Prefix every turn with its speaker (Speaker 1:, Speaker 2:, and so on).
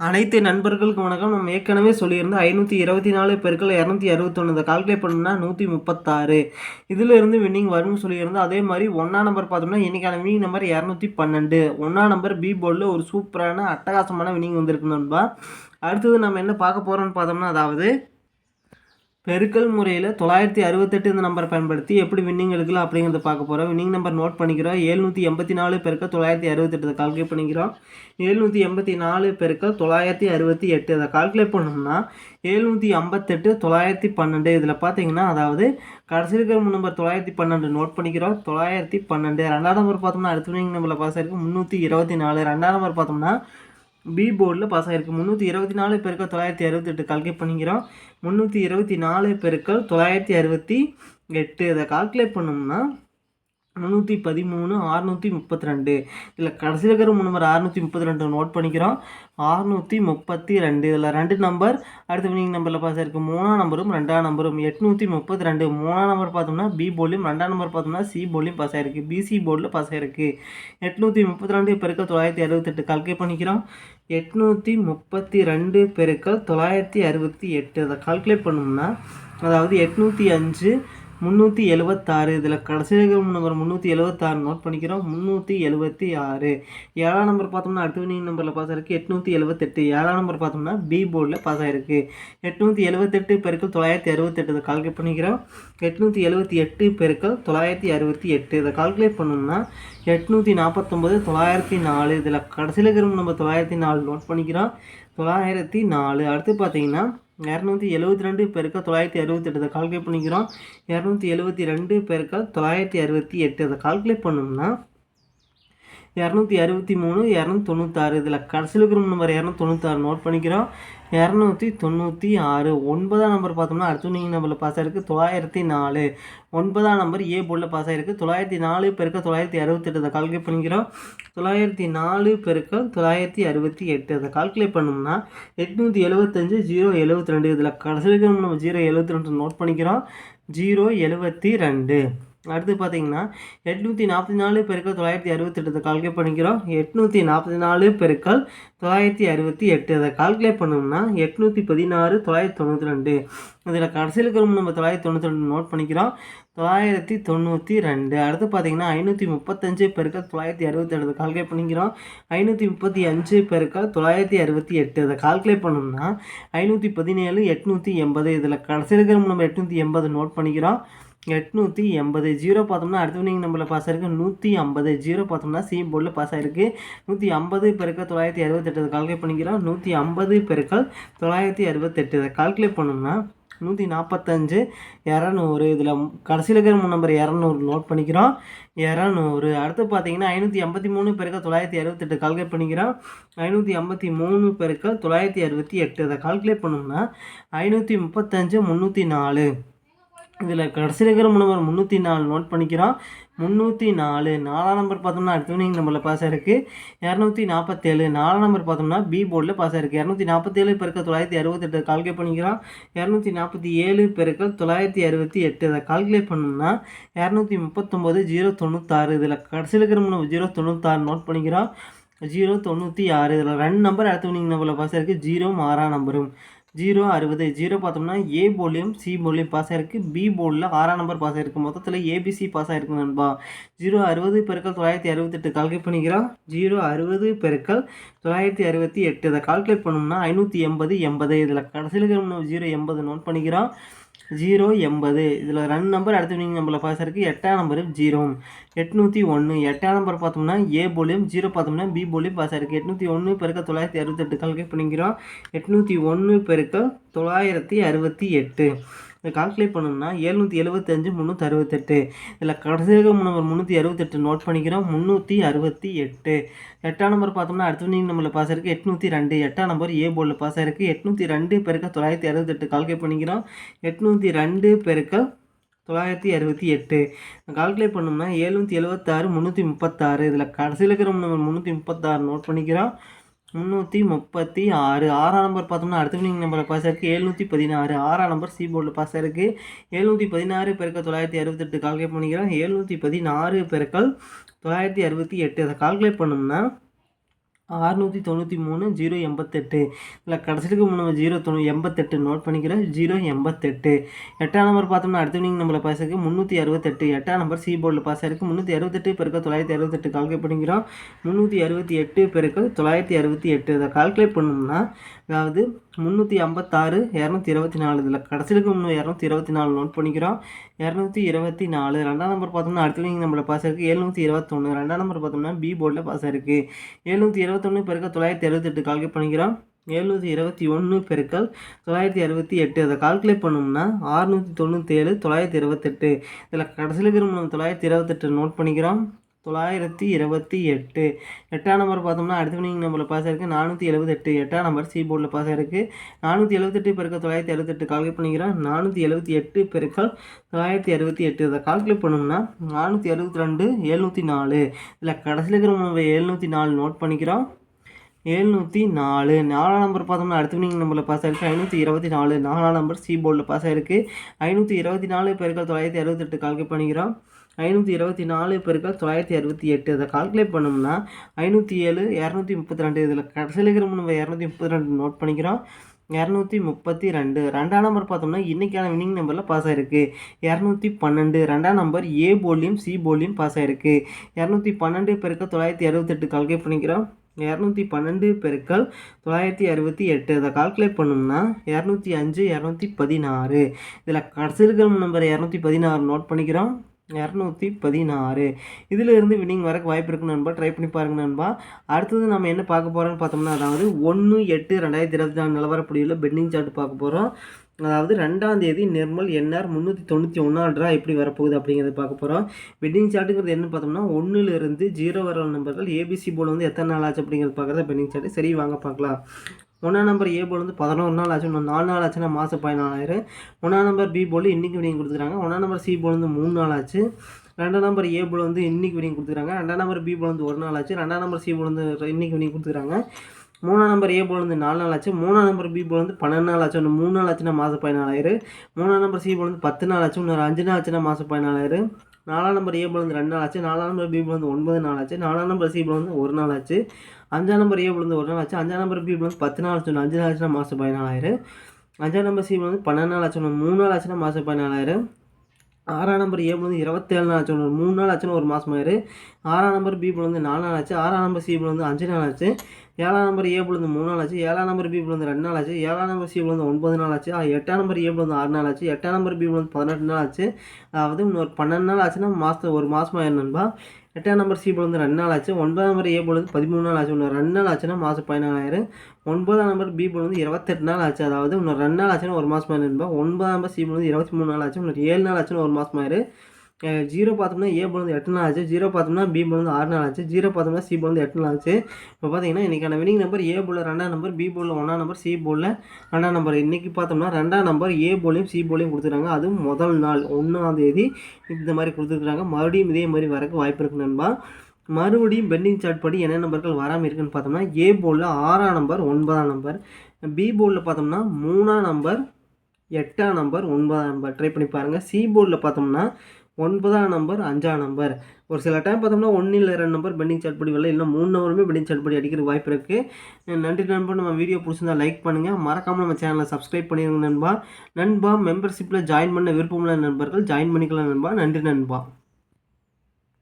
Speaker 1: அனைத்து நண்பர்களுக்கு வணக்கம். நம்ம ஏற்கனவே சொல்லியிருந்தோம் ஐநூற்றி இருபத்தி நாலு பெருக்கள் இரநூத்தி அறுபத்தொன்று இதை கால்குலேட் பண்ணோம்னா நூற்றி முப்பத்தாறு. இதிலிருந்து வின்னிங் வரும்னு சொல்லியிருந்தோம் அதே மாதிரி ஒன்றா நம்பர் பார்த்தோம்னா இன்றைக்கான வின்னிங் நம்பர் இரநூத்தி பன்னெண்டு. ஒன்றா நம்பர் பி போர்டில் ஒரு சூப்பரான அட்டகாசமான வின்னிங் வந்திருக்கு நண்பா. அடுத்தது நம்ம என்ன பார்க்க போகிறோம்னு பார்த்தோம்னா அதாவது பெருக்கல் முறையில் தொள்ளாயிரத்தி அறுபத்தெட்டு இந்த நம்பரை பயன்படுத்தி எப்படி வின்னிங் எடுக்கலாம் அப்படிங்கிறத பார்க்க போகிறோம் வின்னிங் நம்பர் நோட் பண்ணிக்கிறோம். எழுநூற்றி எண்பத்தி நாலு பெருக்க தொள்ளாயிரத்தி அறுபத்தெட்டு கால்குலேட் பண்ணிக்கிறோம். எழுநூற்றி எண்பத்தி நாலு பெருக்க தொள்ளாயிரத்தி அறுபத்தி எட்டு அதை கால்குலேட் பண்ணோம்னா ஏழ்நூற்றி ஐம்பத்தெட்டு தொள்ளாயிரத்தி பன்னெண்டு இதில் பார்த்தீங்கன்னா அதாவது கடைசி இருக்கிற நம்பர் தொள்ளாயிரத்தி பன்னெண்டு நோட் பண்ணிக்கிறோம். தொள்ளாயிரத்தி பன்னெண்டு. ரெண்டாம் நம்பர் பார்த்தோம்னா அடுத்த வின்னிங் நம்பரில் பாஸ் ஆயிருக்கு. முந்நூற்றி இருபத்தி நாலு. ரெண்டாம் நம்பர் பார்த்தோம்னா பி போர்டில் பாஸ் ஆகிருக்கு முந்நூற்றி இருபத்தி நாலு பெருக்கள் தொள்ளாயிரத்தி அறுபத்தெட்டு கால்குலேட் பண்ணிக்கிறோம். முந்நூற்றி இருபத்தி நாலு பெருக்கள் தொள்ளாயிரத்தி அறுபத்தி எட்டு. இதை கால்குலேட் பண்ணோம்னா முந்நூற்றி பதிமூணு அறுநூற்றி முப்பத்தி ரெண்டு. இதில் கடைசியில் இருக்கிற நம்பர் அறுநூற்றி முப்பத்தி ரெண்டு நோட் பண்ணிக்கிறோம். அறுநூற்றி முப்பத்தி ரெண்டு. இதில் ரெண்டு நம்பர் அடுத்த வினிங் நம்பரில் பாஸ் ஆயிருக்கு மூணாம் நம்பரும் ரெண்டாம் நம்பரும் எட்நூற்றி முப்பத்தி ரெண்டு. மூணாம் நம்பர் பார்த்தோம்னா பி போலியும் ரெண்டாம் நம்பர் பார்த்தோம்னா சி போலியும் பாஸ் ஆயிருக்கு. பிசி போர்டில் பாஸ் ஆயிருக்கு. எட்நூற்றி முப்பத்தி ரெண்டு பெருக்கள் தொள்ளாயிரத்தி அறுபத்தெட்டு. கால்குலேட் பண்ணிக்கிறோம். எட்நூற்றி முப்பத்தி ரெண்டு பெருக்கள் தொள்ளாயிரத்தி அறுபத்தி எட்டு. அதை கால்குலேட் பண்ணோம்னா அதாவது எட்நூற்றி அஞ்சு முந்நூற்றி எழுபத்தாறு இதில் கடைசி நம்பர் முந்நூற்றி எழுபத்தாறு நோட் பண்ணிக்கிறோம். முந்நூற்றி எழுபத்தி ஆறு. ஏழாம் நம்பர் பார்த்தோம்னா அடுத்த வினிங் நம்பரில் பாஸ் ஆயிருக்கு. எட்நூற்றி எழுபத்தெட்டு ஏழாம் நம்பர் பார்த்தோம்னா பி போர்டில் பாஸ் ஆயிருக்கு. எட்நூற்றி எழுபத்தெட்டு பெருக்கள் தொள்ளாயிரத்தி அறுபத்தெட்டு. இதை கால்குலேட் பண்ணிக்கிறோம். எட்நூற்றி எழுபத்தி எட்டு பெருக்கள் தொள்ளாயிரத்தி அறுபத்தி எட்டு. இதை கால்குலேட் பண்ணோம்னா எட்நூற்றி நாற்பத்தொம்பது தொள்ளாயிரத்தி நாலு. இதில் கடைசியில் இருக்கிற நம்ம தொள்ளாயிரத்தி நாலு நோட் பண்ணிக்கிறோம். தொள்ளாயிரத்தி நாலு. அடுத்து பார்த்தீங்கன்னா இரநூத்தி எழுபத்தி ரெண்டு பெருக்க தொள்ளாயிரத்தி அறுபத்தி எட்டு கால்குலேட் பண்ணிக்கிறோம். இரநூத்தி எழுபத்தி ரெண்டு பெருக்க தொள்ளாயிரத்தி அறுபத்தி எட்டு. அதை கால்குலேட் பண்ணோம்னா இரநூத்தி அறுபத்தி மூணு இரநூத்தி தொண்ணூத்தாறு. இதில் கடைசியில் இருக்கிற நம்பர் இரநூத்தி தொண்ணூத்தாறு நோட் பண்ணிக்கிறோம். இரநூத்தி தொண்ணூற்றி ஆறு. ஒன்பதாம் நம்பர் பார்த்தோம்னா அடுத்த நீங்கள் நம்பரில் பாஸ் ஆகிருக்கு தொள்ளாயிரத்தி நாலு. ஒன்பதாம் நம்பர் ஏ போர்டில் பாஸ் ஆகிருக்கு தொள்ளாயிரத்தி நாலு பெருக்க தொள்ளாயிரத்தி அறுபத்தெட்டு அதை கால்குலேட் பண்ணிக்கிறோம். தொள்ளாயிரத்தி நாலு பெருக்க தொள்ளாயிரத்தி அறுபத்தி எட்டு. அதை கால்குலேட் பண்ணோம்னா எட்நூற்றி எழுபத்தஞ்சு ஜீரோ எழுபத்தி ரெண்டு. இதில் கடைசியில் இருக்கிற நம்ம ஜீரோ எழுபத்தி ரெண்டு நோட் பண்ணிக்கிறோம். ஜீரோ எழுபத்தி ரெண்டு. அடுத்து பார்த்தீங்கன்னா எட்நூற்றி நாற்பத்தி நாலு பெருக்கள் தொள்ளாயிரத்தி அறுபத்தெட்டு கால்குலேட் பண்ணிக்கிறோம். எட்நூற்றி நாற்பத்தி நாலு பெருக்கள் தொள்ளாயிரத்தி அறுபத்தி எட்டு அதை கால்குலேட் பண்ணோம்னா எட்நூற்றி பதினாறு தொள்ளாயிரத்தி தொண்ணூற்றி ரெண்டு. இதில் கடைசியில் இருக்கிற நம்ம தொள்ளாயிரத்தி தொண்ணூற்றி ரெண்டு நோட் பண்ணிக்கிறோம். தொள்ளாயிரத்தி தொண்ணூற்றி ரெண்டு. அடுத்து பார்த்தீங்கன்னா ஐநூற்றி முப்பத்தஞ்சு பெருக்கள் தொள்ளாயிரத்தி அறுபத்தி எட்டு கால்குலேட் பண்ணிக்கிறோம். ஐநூற்றி முப்பத்தி அஞ்சு பெருக்கள் தொள்ளாயிரத்தி அறுபத்தி எட்டு அதை கால்குலேட் பண்ணோம்னா ஐநூற்றி பதினேழு எட்நூற்றி எண்பது. இதில் கடைசியில் இருக்கிற நம்ம எட்நூற்றி எண்பது நோட் பண்ணிக்கிறோம். எட்நூற்றி எண்பது. ஜீரோ பார்த்தோம்னா அடுத்த வினிங் நம்பரில் பாஸ் ஆயிருக்கு. நூற்றி ஐம்பது ஜீரோ பார்த்தோம்னா சி போர்டில் பாஸ் ஆயிருக்கு. நூற்றி ஐம்பது பெருக்கள் தொள்ளாயிரத்தி அறுபத்தெட்டு. கால்குலேட் பண்ணிக்கிறோம். நூற்றி ஐம்பது பெருக்கள் தொள்ளாயிரத்தி அறுபத்தெட்டு. இதை கால்குலேட் பண்ணோம்னா நூற்றி நாற்பத்தஞ்சு இரநூறு. இதில் கடைசியில் இருக்கிற நம்பர் இரநூறு நோட் பண்ணிக்கிறோம். இரநூறு. அடுத்து பார்த்தீங்கன்னா ஐநூற்றி ஐம்பத்தி மூணு பெருக்கள் தொள்ளாயிரத்தி அறுபத்தெட்டு. கால்குலேட் பண்ணிக்கிறோம். ஐநூற்றி ஐம்பத்தி மூணு பெருக்கள் தொள்ளாயிரத்தி அறுபத்தி எட்டு. இதை கால்குலேட் பண்ணோம்னா ஐநூற்றி முப்பத்தஞ்சு முந்நூற்றி நாலு. இதில் கடைசியில் இருக்கிற நம்பர் முந்நூற்றி நாலு நோட் பண்ணிக்கிறோம். முந்நூற்றி நாலு நாலாம் நம்பர் பார்த்தோம்னா அடுத்த வினிங் நம்பரில் பாஸ் ஆயிருக்கு. இரநூத்தி நாற்பத்தேழு நாலாம் நம்பர் பார்த்தோம்னா பி போர்டில் பாஸ் ஆயிருக்கு. இரநூத்தி நாற்பத்தேழு பெருக்க தொள்ளாயிரத்தி அறுபத்தெட்டு கால்குலேட் பண்ணிக்கிறோம். இரநூத்தி நாற்பத்தி ஏழு பெருக்க தொள்ளாயிரத்தி அறுபத்தி எட்டு அதை கால்குலேட் பண்ணோம்னா இரநூத்தி முப்பத்தொம்போது ஜீரோ தொண்ணூத்தாறு இதில் கடைசியில் இருக்கிற நம்ம ஜீரோ தொண்ணூத்தாறு நோட் பண்ணிக்கிறோம். ஜீரோ தொண்ணூற்றி ஆறு இதில் ரெண்டு நம்பர் அடுத்த வினிங் நம்பரில் பாஸ் ஆயிருக்கு. ஜீரோ ஆறாம் நம்பரும் ஜீரோ அறுபது ஜீரோ பார்த்தோம்னா ஏ போர்ட்லேயும் சி போர்ட்லேயும் பாஸ் ஆகிருக்கு பி போர்டில் ஆறாம் நம்பர் பாஸ் ஆகிருக்கு மொத்தத்தில் ஏபிசி பாஸ் ஆகிருக்கு நண்பா. ஜீரோ அறுபது பெருக்கள் தொள்ளாயிரத்தி அறுபத்தெட்டு கால்குலேட் பண்ணிக்கிறோம். ஜீரோ அறுபது பெருக்கள் தொள்ளாயிரத்தி அறுபத்தி எட்டு. இதை கால்குலேட் பண்ணோம்னா ஐநூற்றி எண்பது எண்பது. இதில் கடைசியில் ஜீரோ எண்பது நோட் பண்ணிக்கிறோம். ஜீரோ எண்பது. இதில் ரெண்டு நம்பர் அடுத்த நீங்கள் நம்பரில் பாஸ் இருக்குது எட்டாம் நம்பரு ஜீரோ. எட்நூற்றி ஒன்று எட்டாம் நம்பர் பார்த்தோம்னா ஏ போலியும் ஜீரோ பார்த்தோம்னா பி போலியும் பாஸ் இருக்குது எட்நூற்றி ஒன்று பெருக்க தொள்ளாயிரத்தி அறுபத்தெட்டு. கால்குலேட் பண்ணிக்கிறோம். எட்நூற்றி ஒன்று பெருக்க தொள்ளாயிரத்தி அறுபத்தி எட்டு. கால்குலேட் பண்ணணும்னா எழுநூற்றி எழுபத்தஞ்சு முந்நூற்றி அறுபத்தெட்டு. இதில் கடைசியாக நம்பர் முந்நூற்றி அறுபத்தெட்டு நோட் பண்ணிக்கிறோம். முந்நூற்றி அறுபத்தி எட்டு. எட்டாம் நம்பர் பார்த்தோம்னா அடுத்த நீங்கள் நம்மளில் பாஸ் இருக்குது எட்நூற்றி ரெண்டு. எட்டாம் நம்பர் ஏ போர்டில் பாஸ் ஆயிருக்கு. எட்நூற்றி ரெண்டு பெருக்க தொள்ளாயிரத்தி அறுபத்தெட்டு கால்குலேட் பண்ணிக்கிறோம். எட்நூற்றி ரெண்டு பெருக்கள் தொள்ளாயிரத்தி அறுபத்தி எட்டு. கால்குலேட் பண்ணோம்னா எழுநூற்றி எழுபத்தாறு முந்நூற்றி முப்பத்தாறு. இதில் கடைசியில் இருக்கிற நம்பர் முந்நூற்றி முப்பத்தாறு நோட் பண்ணிக்கிறோம். முந்நூற்றி முப்பத்தி ஆறு. ஆறாம் நம்பர் பார்த்தோம்னா அடுத்த வினிங் நம்பரில் பாஸ் ஆயிருக்கு. எழுநூற்றி பதினாறு. ஆறாம் நம்பர் சி போர்டில் பாஸ் ஆயிருக்கு. எழுநூற்றி பதினாறு பெருக்கள் தொள்ளாயிரத்தி அறுபத்தெட்டு. கால்குலேட் பண்ணிக்கிறோம். எழுநூற்றி பதினாறு பெருக்கள் தொள்ளாயிரத்தி அறுபத்தி எட்டு. அதை கால்குலேட் பண்ணோம்னா அறுநூற்றி தொண்ணூற்றி மூணு ஜீரோ எண்பத்தெட்டு. இல்லை கடைசிக்கு மூணு ஜீரோ தொண்ணூ எண்பத்தெட்டு நோட் பண்ணிக்கிறேன் ஜீரோ எண்பத்தெட்டு. எட்டாம் நம்பர் பார்த்தோம்னா அடுத்த நீங்கள் நம்மளை பாஸ் இருக்குது முந்நூற்றி அறுபத்தெட்டு. எட்டாம் நம்பர் சி போர்டில் பாஸ் ஆயிருக்கு. முந்நூற்றி அறுபத்தெட்டு பெருக்க தொள்ளாயிரத்தி அறுபத்தெட்டு கால்குலேட் பண்ணிக்கிறோம். முந்நூற்றி அறுபத்தி எட்டு பெருக்க தொள்ளாயிரத்தி அறுபத்தி எட்டு. இதை கால்குலேட் பண்ணோம்னா அதாவது முந்நூற்றி ஐம்பத்தாறு இரநூத்தி இருபத்தி நாலு. இதில் கடைசிக்கு முன்னூறு இரநூத்தி இருபத்தி நாலு நோட் பண்ணிக்கிறோம். இரநூத்தி இருபத்தி நாலு. ரெண்டாம் நம்பர் பார்த்தோம்னா அடுத்த நீங்கள் நம்மளை பாஸ் இருக்குது எழுநூற்றி இருபத்தொன்று ரெண்டாம் நம்பர் பார்த்தோம்னா பி போர்டில் பாஸ் ஆயிருக்கு எழுநூற்றி இருபத்தொன்று பெருக்கள் தொள்ளாயிரத்தி அறுபத்தெட்டு கால்குலேட் பண்ணிக்கிறோம். எழுநூற்றி இருபத்தி ஒன்று பெருக்கல் தொள்ளாயிரத்தி அறுபத்தி எட்டு. அதை கால்குலேட் பண்ணோம்னா ஆறுநூற்றி தொண்ணூற்றி ஏழு தொள்ளாயிரத்தி இருபத்தெட்டு. இதில் கடைசியில் இருக்கிற தொள்ளாயிரத்தி இருபத்தெட்டு நோட் பண்ணிக்கிறோம். தொள்ளாயிரத்தி இருபத்தி எட்டு. எட்டாம் நம்பர் பார்த்தோம்னா அடுத்த நீங்கள் நம்பரில் பாஸ் ஆயிருக்கு. நானூற்றி எழுபத்தெட்டு எட்டாம் நம்பர் சி போர்டில் பாஸ் ஆயிருக்கு. நானூற்றி எழுபத்தெட்டு பெருக்கள் தொள்ளாயிரத்தி அறுபத்தெட்டு கால்குலேட் பண்ணிக்கிறோம். நானூற்றி எழுபத்தி எட்டு பெருக்கள் தொள்ளாயிரத்தி அறுபத்தி எட்டு. இதை கால்குலேட் பண்ணோம்னா நானூற்றி அறுபத்தி ரெண்டு எழுநூற்றி நாலு. இதில் கடைசியில் இருக்கிற நம்ம எழுநூற்றி நாலு நோட் பண்ணிக்கிறோம். எழுநூற்றி நாலு. நாலாம் நம்பர் பார்த்தோம்னா அடுத்த நீங்கள் நம்பரில் பாஸ் ஆயிருக்கு. ஐநூற்றி இருபத்தி நாலு. நாலாம் நம்பர் சி போர்டில் பாஸ் ஆயிருக்கு. ஐநூற்றி இருபத்தி நாலு பெருக்கள் தொள்ளாயிரத்தி அறுபத்தெட்டு கால்குலேட் பண்ணிக்கிறோம். ஐநூற்றி இருபத்தி நாலு பெருக்கள் தொள்ளாயிரத்தி அறுபத்தி எட்டு. அதை கால்குலேட் பண்ணோம்னா ஐநூற்றி ஏழு இரநூத்தி முப்பத்தி ரெண்டு இதில் கடைசியில் இருக்கிற நம்ம இரநூத்தி முப்பத்தி ரெண்டு நோட் பண்ணிக்கிறோம். இரநூத்தி முப்பத்தி ரெண்டு ரெண்டாம் நம்பர் பார்த்தோம்னா இன்றைக்கான வினிங் நம்பரில் பாஸ் ஆகிருக்கு இரநூத்தி பன்னெண்டு. ரெண்டாம் நம்பர் ஏ போலியும் சி போலியும் பாஸ் ஆகிருக்கு இரநூத்தி பன்னெண்டு பெருக்க தொள்ளாயிரத்தி அறுபத்தெட்டு கால்குலேட் பண்ணிக்கிறோம். இரநூத்தி பன்னெண்டு பெருக்கள் தொள்ளாயிரத்தி அறுபத்தி எட்டு. அதை கால்குலேட் பண்ணோம்னா இரநூத்தி அஞ்சு இரநூத்தி பதினாறு. இதில் கடைசி நம்பர் இரநூத்தி பதினாறு நோட் பண்ணிக்கிறோம். இரநூத்தி பதினாறு. இதிலிருந்து வினிங் வரக்கு வாய்ப்பு இருக்கு நண்பா. ட்ரை பண்ணி பாருங்க நண்பா. அடுத்தது நம்ம என்ன பார்க்க போகிறோம்னு பார்த்தோம்னா அதாவது ஒன்று எட்டு ரெண்டாயிரத்தி இருபத்தி நாலு நிலவரப்படியில் பெண்டிங் சார்ட் பார்க்க போகிறோம் அதாவது ரெண்டாம் தேதி நிர்மல் என்ஆர் முந்நூற்றி தொண்ணூற்றி ஒன்றாவது ட்ரா எப்படி வரப்போகுது அப்படிங்கிறத பார்க்க போகிறோம் வெட்டிங் சார்ட்டுங்கிறது என்ன பார்த்தோம்னா ஒன்றுலேருந்து ஜீரோ வர நம்பர்கள் ஏபிசி போர்டு வந்து எத்தனை நாள் ஆச்சு அப்படிங்கிறது பார்க்குறத பெட்டிங் சார்ட்டு சரி வாங்க பார்க்கலாம். ஒன்றாம் நம்பர் ஏ போல் வந்து பதினோரு நாள் ஆச்சு இன்னும் நாலு நாள் ஆச்சுன்னா மாதம் பதினாலாயிரம். ஒன்றாம் நம்பர் பி போல் இன்றைக்கி வினிங் கொடுத்துருக்காங்க. ஒன்றாம் நம்பர் சி போல் வந்து மூணு நாள் ஆச்சு. ரெண்டாம் நம்பர் ஏ போல் வந்து இன்றைக்கி வினிங் கொடுத்துருக்காங்க. ரெண்டாம் நம்பர் பி போல் வந்து ஒரு நாள் ஆச்சு. ரெண்டாம் நம்பர் சி போல் வந்து இன்றைக்கி வினிங் கொடுத்துருக்காங்க. மூணாம் நம்பர் ஏ போல் வந்து நாலு நாள் ஆச்சு மூணாம் நம்பர் பி போல் வந்து பன்னெண்டு நாள் ஆச்சு ஒன்று மூணு நாள் ஆச்சுன்னா மாதம் பதினாலாயிரம் மூணாம் நம்பர் சி போல் வந்து பத்து நாள் ஆச்சு இன்னொரு அஞ்சு நாள் ஆச்சுன்னா மாதம் பதினாலாயிரம் நாலாம் நம்பர் ஏ போல் வந்து ரெண்டு நாள் ஆச்சு நாலாம் நம்பர் பி போல் வந்து ஒன்பது நாள் ஆச்சு நாலாம் நம்பர் சி போல் வந்து ஒரு நாள் ஆச்சு அஞ்சாம் நம்பர் ஏ விழுந்து ஒரு நாள் ஆச்சு அஞ்சாம் நம்பர் பி வந்து பத்து நாள் ஆச்சு அஞ்சு நாள் ஆச்சுன்னா மாதம் பதினாலாயிரம் அஞ்சாம் நம்பர் சி வந்து பன்னெண்டு நாள் ஆச்சு மூணு நாள் ஆச்சுன்னா மாதம் பதினாலாயிரம் ஆறாம் நம்பர் ஏ வந்து இருபத்தேழு நாள் ஆச்சு ஒரு மூணு நாள் ஆச்சுன்னு ஒரு மாதம் ஆயிரு ஆறாம் நம்பர் பி வந்து நாலு நாள் ஆச்சு ஆறாம் நம்பர் சி வந்து அஞ்சு நாள் ஆச்சு ஏழாம் நம்பர் ஏ விழுந்து மூணு நாள் ஆச்சு. ஏழாம் நம்பர் பி விழுந்து ரெண்டு நாள் ஆச்சு. ஏழாம் நம்பர் சி விழுந்து ஒன்பது நாள் ஆச்சு. எட்டாம் நம்பர் ஏ விழுந்து ஆறு நாள் ஆச்சு. எட்டாம் நம்பர் பி விழுந்து பதினெட்டு நாள் ஆச்சு. அதாவது இன்னொரு பன்னெண்டு நாள் ஆச்சுன்னா மாதம் ஒரு மாதம் என்னன்பா நண்பா? எட்டாம் நம்பர் சி பொழுது ரெண்டு நாள் ஆச்சு. ஒன்பதாம் நம்பர் ஏ பொழுது பதிமூணு நாள் ஆச்சு. இன்னும் ரெண்டு நாள் ஆச்சுன்னா மாதம் பதினாலாயிரம். ஒன்பதாம் நம்பர் பி பொழுது இருபத்தெட்டு நாள் ஆச்சு. அதாவது இன்னும் ரெண்டு நாள் ஆச்சுன்னா ஒரு மாதம் ஆயிரம் ஒன்பதாம் நம்பர் சி பொழுது இருபத்தி மூணு நாள் ஆச்சு. இன்னொரு ஏழு நாள் ஆச்சுன்னா ஒரு மாதம் ஆயிரம் ஜீரோ பார்த்தோம்னா ஏ போல் எட்டு நாள் ஆச்சு. ஜீரோ பார்த்தோம்னா பி போல் ஆறு நாள் ஆச்சு. ஜீரோ பார்த்தோம்னா சி போல் எட்டு நாள் ஆச்சு. இப்போ பார்த்தீங்கன்னா இன்றைக்கான வினிங் நம்பர் ஏ போல் ரெண்டாம் நம்பர் பி போல் ஒன்றாம் நம்பர் சி போலில் ரெண்டாம் நம்பர் இன்றைக்கி பார்த்தோம்னா ரெண்டாம் நம்பர் ஏ போலையும் சி போலையும் கொடுத்துருக்காங்க. அதுவும் முதல் நாள் ஒன்றாம் தேதி இந்த மாதிரி கொடுத்துருக்குறாங்க மறுபடியும் இதே மாதிரி வரக்கு வாய்ப்பு இருக்கு நண்பா. மறுபடியும் பெண்டிங் சார்ட் படி என்ன நம்பர்கள் வராமல் இருக்குன்னு பார்த்தோம்னா ஏ போலில் ஆறாம் நம்பர் ஒன்பதாம் நம்பர் பி போர்டில் பார்த்தோம்னா மூணாம் நம்பர் எட்டாம் நம்பர் ஒன்பதாம் நம்பர் ட்ரை பண்ணி பாருங்கள் சி போர்டில் பார்த்தோம்னா ஒன்பதாம் நம்பர் அஞ்சாம் நம்பர் ஒரு சில டைம் பார்த்தோம்னா ஒன்று இல்லை ரெண்டு நம்பர் பெண்டிங் சாட் படி வரல இல்லை மூணு நம்பருமே பெண்டிங் சாட் படி அடிக்கிற வாய்ப்பு இருக்குது நன்றி நண்பர் நம்ம வீடியோ பிடிச்சிருந்தா லைக் பண்ணுங்கள் மறக்காமல் நம்ம சேனலை சப்ஸ்கிரைப் பண்ணிடுங்க நண்பா. நண்பா மெம்பர்ஷிப்பில் ஜாயின் பண்ண விருப்பமுள்ள நண்பர்கள் ஜாயின் பண்ணிக்கலாம் நண்பா. நன்றி நண்பா.